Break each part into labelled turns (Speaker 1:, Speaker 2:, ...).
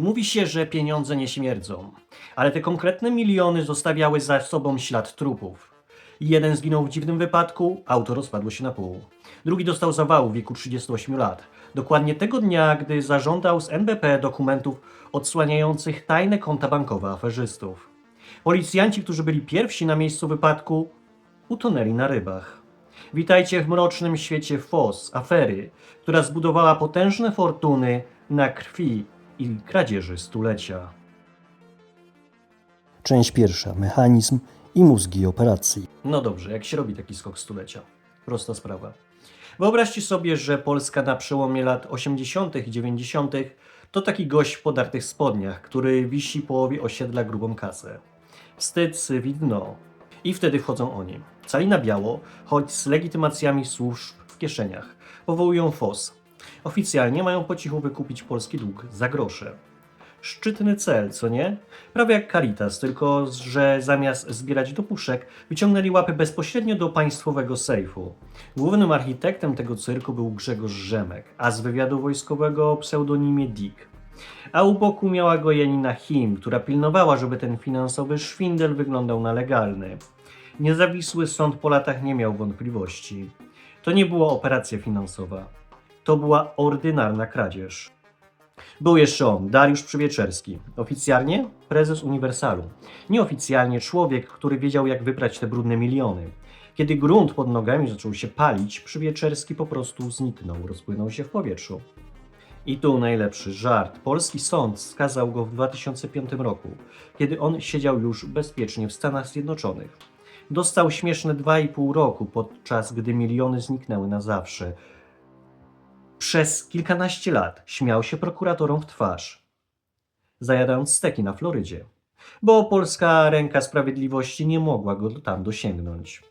Speaker 1: Mówi się, że pieniądze nie śmierdzą, ale te konkretne miliony zostawiały za sobą ślad trupów. Jeden zginął w dziwnym wypadku, auto rozpadło się na pół. Drugi dostał zawału w wieku 38 lat. Dokładnie tego dnia, gdy zażądał z NBP dokumentów odsłaniających tajne konta bankowe aferzystów. Policjanci, którzy byli pierwsi na miejscu wypadku, utonęli na rybach. Witajcie w mrocznym świecie FOS, afery, która zbudowała potężne fortuny na krwi i kradzieży stulecia.
Speaker 2: Część pierwsza. Mechanizm i mózgi operacji.
Speaker 1: No dobrze, jak się robi taki skok stulecia? Prosta sprawa. Wyobraźcie sobie, że Polska na przełomie lat 80. i 90. to taki gość w podartych spodniach, który wisi połowie osiedla grubą kasę. Wstyd, syf i dno. I wtedy wchodzą oni. Cali na biało, choć z legitymacjami służb w kieszeniach. Powołują FOS. Oficjalnie mają po cichu wykupić polski dług za grosze. Szczytny cel, co nie? Prawie jak Caritas, tylko że zamiast zbierać do puszek, wyciągnęli łapy bezpośrednio do państwowego sejfu. Głównym architektem tego cyrku był Grzegorz Rzemek, a z wywiadu wojskowego o pseudonimie Dick. A u boku miała go Janina Him, która pilnowała, żeby ten finansowy szwindel wyglądał na legalny. Niezawisły sąd po latach nie miał wątpliwości. To nie była operacja finansowa. To była ordynarna kradzież. Był jeszcze on, Dariusz Przywieczerski. Oficjalnie prezes Uniwersalu. Nieoficjalnie człowiek, który wiedział jak wyprać te brudne miliony. Kiedy grunt pod nogami zaczął się palić, Przywieczerski po prostu zniknął, rozpłynął się w powietrzu. I tu najlepszy żart. Polski sąd skazał go w 2005 roku, kiedy on siedział już bezpiecznie w Stanach Zjednoczonych. Dostał śmieszne 2,5 roku, podczas gdy miliony zniknęły na zawsze. Przez kilkanaście lat śmiał się prokuratorom w twarz, zajadając steki na Florydzie, bo polska ręka sprawiedliwości nie mogła go tam dosięgnąć.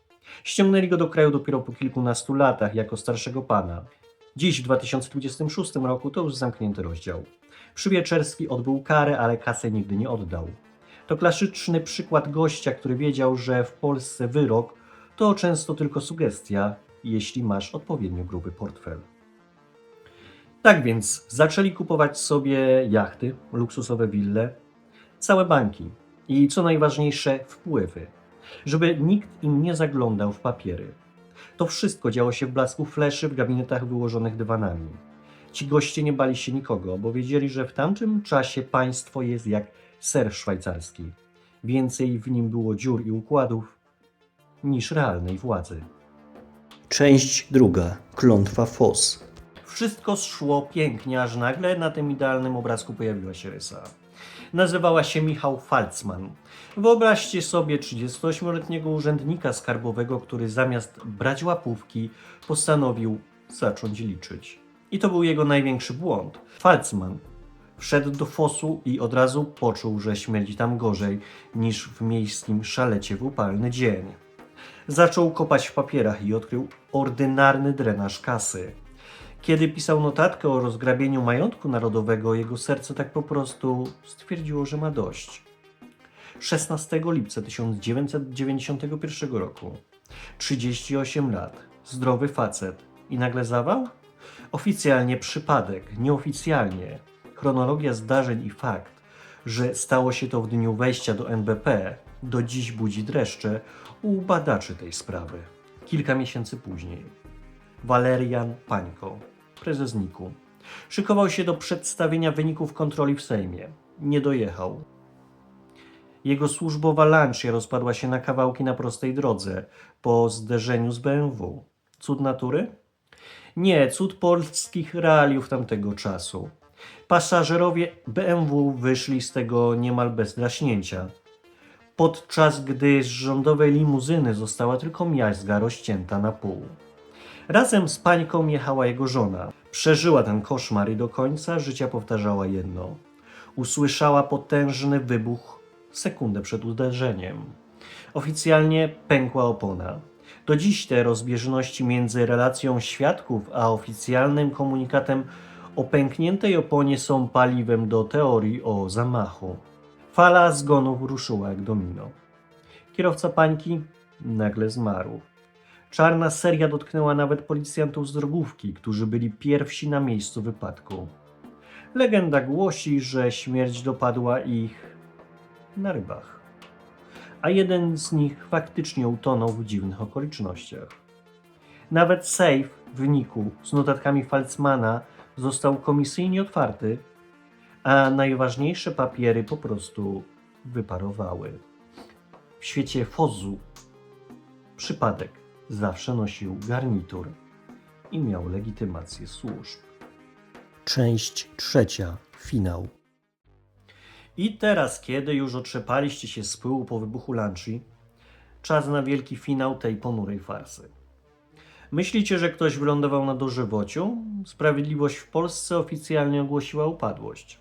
Speaker 1: Ściągnęli go do kraju dopiero po kilkunastu latach jako starszego pana. Dziś, w 2026 roku, to już zamknięty rozdział. Przywieczerski odbył karę, ale kasę nigdy nie oddał. To klasyczny przykład gościa, który wiedział, że w Polsce wyrok to często tylko sugestia, jeśli masz odpowiednio gruby portfel. Tak więc zaczęli kupować sobie jachty, luksusowe wille, całe banki i co najważniejsze wpływy, żeby nikt im nie zaglądał w papiery. To wszystko działo się w blasku fleszy w gabinetach wyłożonych dywanami. Ci goście nie bali się nikogo, bo wiedzieli, że w tamtym czasie państwo jest jak ser szwajcarski. Więcej w nim było dziur i układów niż realnej władzy.
Speaker 2: Część druga. Klątwa FOS.
Speaker 1: Wszystko szło pięknie, aż nagle na tym idealnym obrazku pojawiła się rysa. Nazywała się Michał Falcman. Wyobraźcie sobie 38-letniego urzędnika skarbowego, który zamiast brać łapówki, postanowił zacząć liczyć. I to był jego największy błąd. Falcman wszedł do fosu i od razu poczuł, że śmierdzi tam gorzej niż w miejskim szalecie w upalny dzień. Zaczął kopać w papierach i odkrył ordynarny drenaż kasy. Kiedy pisał notatkę o rozgrabieniu majątku narodowego, jego serce tak po prostu stwierdziło, że ma dość. 16 lipca 1991 roku. 38 lat, zdrowy facet i nagle zawał? Oficjalnie przypadek, nieoficjalnie. Chronologia zdarzeń i fakt, że stało się to w dniu wejścia do NBP, do dziś budzi dreszcze u badaczy tej sprawy. Kilka miesięcy później. Walerian Pańko, prezes NIK-u. Szykował się do przedstawienia wyników kontroli w Sejmie. Nie dojechał. Jego służbowa Lancia rozpadła się na kawałki na prostej drodze po zderzeniu z BMW. Cud natury? Nie, cud polskich realiów tamtego czasu. Pasażerowie BMW wyszli z tego niemal bez draśnięcia. Podczas gdy z rządowej limuzyny została tylko miazga rozcięta na pół. Razem z pańką jechała jego żona. Przeżyła ten koszmar i do końca życia powtarzała jedno. Usłyszała potężny wybuch sekundę przed uderzeniem. Oficjalnie pękła opona. Do dziś te rozbieżności między relacją świadków a oficjalnym komunikatem o pękniętej oponie są paliwem do teorii o zamachu. Fala zgonów ruszyła jak domino. Kierowca pańki nagle zmarł. Czarna seria dotknęła nawet policjantów z drogówki, którzy byli pierwsi na miejscu wypadku. Legenda głosi, że śmierć dopadła ich na rybach, a jeden z nich faktycznie utonął w dziwnych okolicznościach. Nawet sejf w Niku z notatkami Falcmana został komisyjnie otwarty, a najważniejsze papiery po prostu wyparowały. W świecie Fozu przypadek zawsze nosił garnitur i miał legitymację służb.
Speaker 2: Część trzecia. Finał.
Speaker 1: I teraz, kiedy już otrzepaliście się z pyłu po wybuchu Lanchi, czas na wielki finał tej ponurej farsy. Myślicie, że ktoś wylądował na dożywociu? Sprawiedliwość w Polsce oficjalnie ogłosiła upadłość.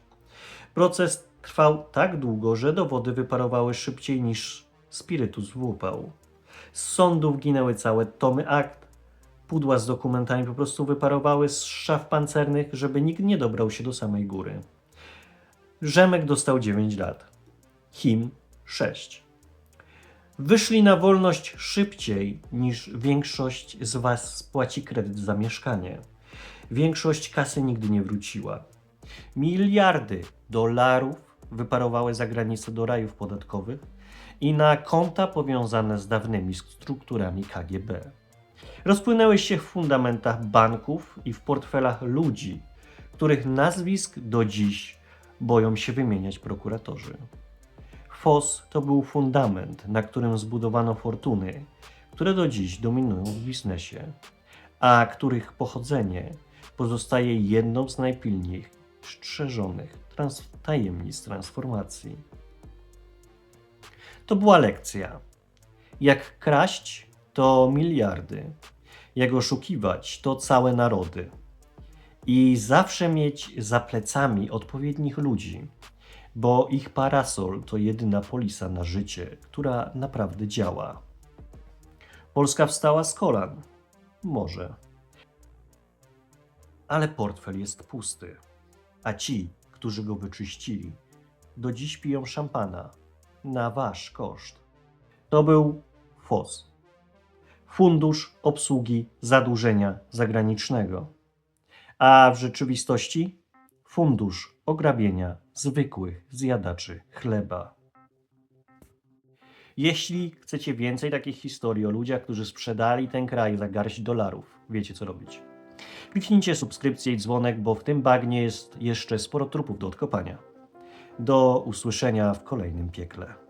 Speaker 1: Proces trwał tak długo, że dowody wyparowały szybciej niż spirytus w upał. Z sądów ginęły całe tomy akt, pudła z dokumentami po prostu wyparowały z szaf pancernych, żeby nikt nie dobrał się do samej góry. Rzemek dostał 9 lat. Him 6. Wyszli na wolność szybciej niż większość z Was spłaci kredyt za mieszkanie. Większość kasy nigdy nie wróciła. Miliardy dolarów wyparowały za granicę do rajów podatkowych i na konta powiązane z dawnymi strukturami KGB. Rozpłynęły się w fundamentach banków i w portfelach ludzi, których nazwisk do dziś boją się wymieniać prokuratorzy. FOS to był fundament, na którym zbudowano fortuny, które do dziś dominują w biznesie, a których pochodzenie pozostaje jedną z najpilniej strzeżonych trans- tajemnic transformacji. To była lekcja. Jak kraść to miliardy, jak oszukiwać to całe narody i zawsze mieć za plecami odpowiednich ludzi, bo ich parasol to jedyna polisa na życie, która naprawdę działa. Polska wstała z kolan. Może. Ale portfel jest pusty, a ci, którzy go wyczyścili, do dziś piją szampana na wasz koszt. To był FOS. Fundusz Obsługi Zadłużenia Zagranicznego a w rzeczywistości fundusz ograbienia zwykłych zjadaczy chleba. Jeśli chcecie więcej takich historii o ludziach, którzy sprzedali ten kraj za garść dolarów, wiecie co robić. Kliknijcie subskrypcję i dzwonek, bo w tym bagnie jest jeszcze sporo trupów do odkopania. Do usłyszenia w kolejnym piekle.